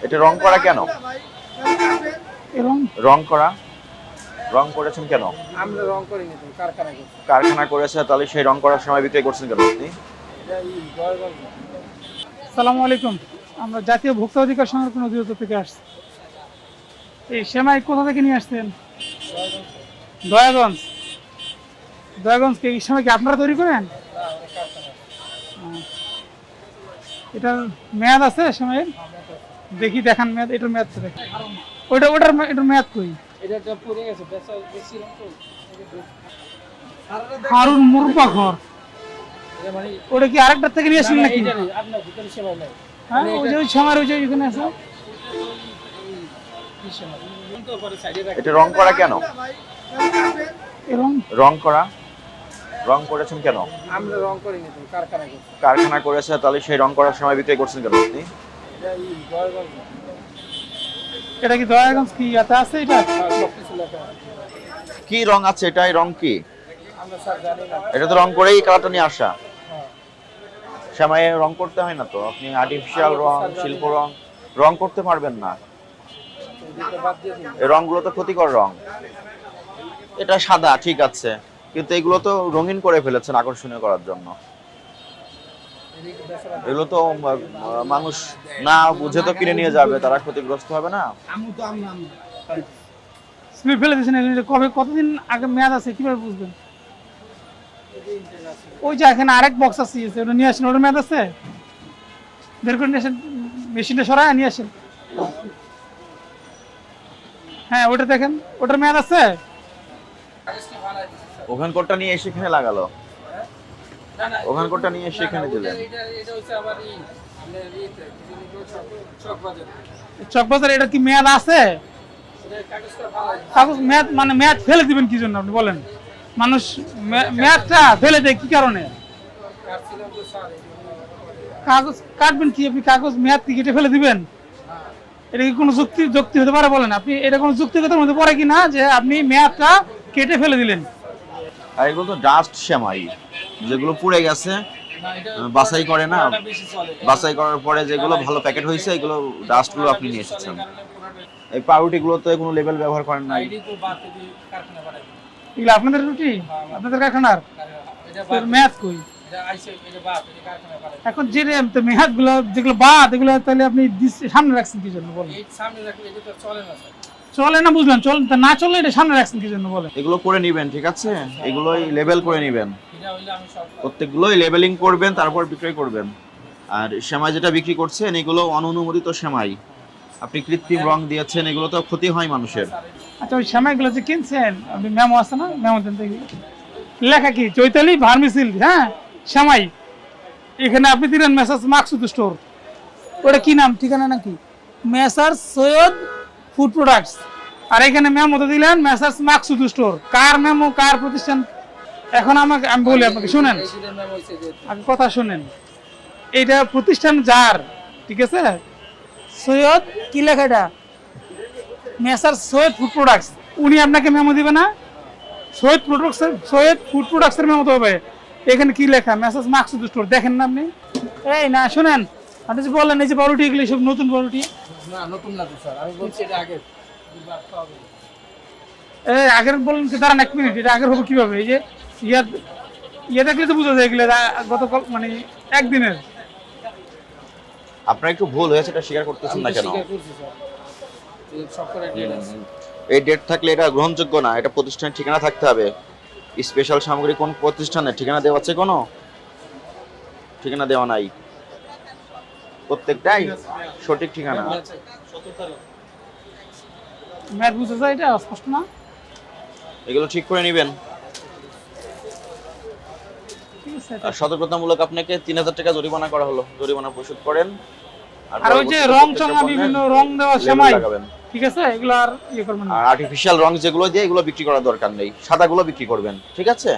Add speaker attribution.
Speaker 1: এটা রং করা কেন?
Speaker 2: এবং
Speaker 1: রং করা? রং করেছেন কেন?
Speaker 3: আমরা রং করি নি কারখানা করছি।
Speaker 1: কারখানা করেছে তাহলে সেই রং করার সময় বিক্রি করছেন কেন আপনি?
Speaker 2: সালামু আলাইকুম। আমরা জাতীয় ভোক্তা অধিকার সংরক্ষণ অধিদপ্তর থেকে আসছি। এই সেমাই কোথা থেকে নিয়ে আসছেন? দয়াগঞ্জ। দয়াগঞ্জকে এই সময় কি আপনারা তৈরি করেন? এটার মেয়াদ আছে সময়ের দেখি দেখান মেয়াদ এটার মেয়াদ তো দেখি। ওইটা ওটার এটার মেয়াদ কই?
Speaker 3: এটা তো পুড়ে গেছে বেচা বেশিলাম তো
Speaker 2: হারুন মুরবা ঘর।
Speaker 3: এটা মানে
Speaker 2: ওটা কি আরেকটার থেকে নিয়ে আসেন নাকি?
Speaker 3: আপনার ভিতরে সেবা নাই।
Speaker 2: হ্যাঁ ওই যে ওই সময় ওই যে ওইখানে আছে।
Speaker 3: কি সেবা তো পরে সাইডে রাখি।
Speaker 1: এটা রং করা কেন? রং? করা? রং করেছেন কেন?
Speaker 3: আমরা রং করি নি কারখানা
Speaker 1: কারখানা করেছে তাহলে সেই রং করার সময় বিক্রি করছেন কেন আপনি?
Speaker 3: এটা
Speaker 2: কি দয়াগঞ্জ কি ইয়াতে আছে এটা।
Speaker 1: কি রং আছে রং কি? এটা তো রং করেই কালারটা নিয়ে আসা। রং করতে হয় না তো? আপনি আর্টিফিশিয়াল রং, শিল্প রং রং করতে পারবেন না। রংগুলো তো ক্ষতিকর রং। এটা সাদা, ঠিক আছে। কিন্তু এগুলো তো রঙিন করে ফেলেছেন আকর্ষণীয় করার জন্য। এগুলো তো মানুষ না বুঝে তো কিনে নিয়ে যাবে তারা ক্ষতিগ্রস্ত হবে না।
Speaker 2: স্লিপ ফেলে দিয়েছেন কবে কতদিন আগে মেয়াদ আছে কীভাবে বুঝবেন? ওই যে এখানে আরেক বক্স আছে ওটা নিয়ে আসেন ওটার মেয়াদ আছে? বের করে নিয়ে আসেন মেশিনটা সরায় নিয়ে আসেন। হ্যাঁ ওটা দেখেন ওটার মেয়াদ আছে?
Speaker 1: ওভেন কোডটা নিয়ে এসে এখানে লাগালো।
Speaker 3: না
Speaker 1: নিয়ে এসে এখানে দিলেন।
Speaker 2: চকবাজার। এটা কি মেয়াদ আছে? কাগজ মেয়াদ মানে মেয়াদ ফেলে দিবেন কি জন্য আপনি বলেন? মানুষ মেয়াদটা ফেলে দেয় কি কারণে? কাগজ কাটবেন কি? আপনি কাগজ মেয়াদ কি কেটে ফেলে দিবেন? এটা কি কোনো যুক্তি যুক্তি হতে পারে বলেন? আপনি এটা কোনো যুক্তিগতার মধ্যে পড়ে কি না যে আপনি মেয়াদটা কেটে ফেলে দিলেন?
Speaker 1: আর এগুলো তো ডাস্ট সেমাই যেগুলো পুড়ে গেছে বাছাই করে না বাছাই করার পরে যেগুলো ভালো প্যাকেট হয়েছে এগুলো ডাস্টগুলো আপনি নিয়ে এসেছেন। এই পাউরুটিগুলো তো কোনো লেবেল ব্যবহার করেন নাই?
Speaker 3: তো
Speaker 2: এগুলো আপনাদের রুটি? আপনাদের কারখানার? মেয়াদ কই? এখন যে মেয়াদগুলো যেগুলো বাদ এগুলো তাহলে আপনি সামনে রাখছেন কি জন্য বলেন?
Speaker 3: তো চলে না স্যার
Speaker 2: চলে না বুঝলেন চল না চললে এটা সামনে রাখছেন কি জন্য বলেন?
Speaker 1: এগুলো করে নিবেন ঠিক আছে? এগুলোই লেবেল করে নিবেন। প্রত্যেকগুলোই লেবেলিং করবেন তারপর বিক্রয় করবেন। আর সেমাই যেটা বিক্রি করছেন এগুলো অননুমোদিত সেমাই। আপনি কৃত্রিম রং দিয়েছেন এগুলো তো ক্ষতি হয় মানুষের।
Speaker 2: আচ্ছা ওই সেমাইগুলো যে কিনছেন আপনি মেমো আছে না? মেমো দেন দেখি। লেখা কি? চৈতালি ভার্মিসিল হ্যাঁ? সেমাই। এখানে আপনি দিলেন মেসাজ মাকসুদ স্টোর। ওটা কি নাম ঠিকানা নাকি? Messrs Syed food products. আর এখানে ম্যাম মেমো দিলেন মেসার্স মাকসুদ স্টোর। কার মেমো কার প্রতিষ্ঠান? এখন আমাকে আমি বলি আপনাকে শুনেন। আগে কথা শুনেন। এইটা প্রতিষ্ঠান যার ঠিক আছে? সৈয়দ কি লেখা এটা? মেসার সৈয়দ ফুড প্রোডাক্টস উনি আপনাকে মেমো দিবে না? সৈয়দ প্রোডাক্টস সৈয়দ ফুড প্রোডাক্টসের মেমো হবে। এখানে কি লেখা? মেসাজ মাকসুদ স্টোর দেখেন না আপনি? এই না শুনেন। আপনি যে বললেন এই যে বড়টি এগুলো সব নতুন বড়টি
Speaker 3: না নতুন না স্যার। আমি বলছি এটা আগে
Speaker 2: এই আগের বললেন দাঁড়ান এক মিনিট এটা আগের হবে কীভাবে? এই যে ইয়া দেখলে তো বুঝা যায় এগুলো গতকাল মানে একদিনের।
Speaker 1: আপনার একটু ভুল হয়েছে এটা স্বীকার করতেছেন না কেন?
Speaker 3: স্বীকার করছি স্যার। এই ডেট আছে
Speaker 1: এই ডেট থাকলে এটা গ্রহণযোগ্য না এটা প্রতিষ্ঠানের ঠিকানা থাকতে হবে। স্পেশাল সামগ্রী কোন প্রতিষ্ঠানের ঠিকানা দেওয়া আছে কোনো? ঠিকানা দেওয়া নাই। প্রত্যেকটাই সঠিক ঠিকানা।
Speaker 2: ম্যাথ বুঝা যায় এটা স্পষ্ট না?
Speaker 1: এগুলো ঠিক করে নেবেন
Speaker 2: ঠিক আছে
Speaker 1: আর সতর্কতামূলক আপনাকে তিন হাজার টাকা জরিমানা করা হলো। জরিমানা পরিশোধ করেন।
Speaker 2: আর ওই যে রং চঙা বিভিন্ন রং দেওয়া সেমাই ঠিক আছে? এগুলো আর ইয়ে করবেন
Speaker 1: আর আর্টিফিশিয়াল রং যেগুলো দিয়ে এগুলো বিক্রি করার দরকার নেই। সাদাগুলো বিক্রি করবেন ঠিক আছে?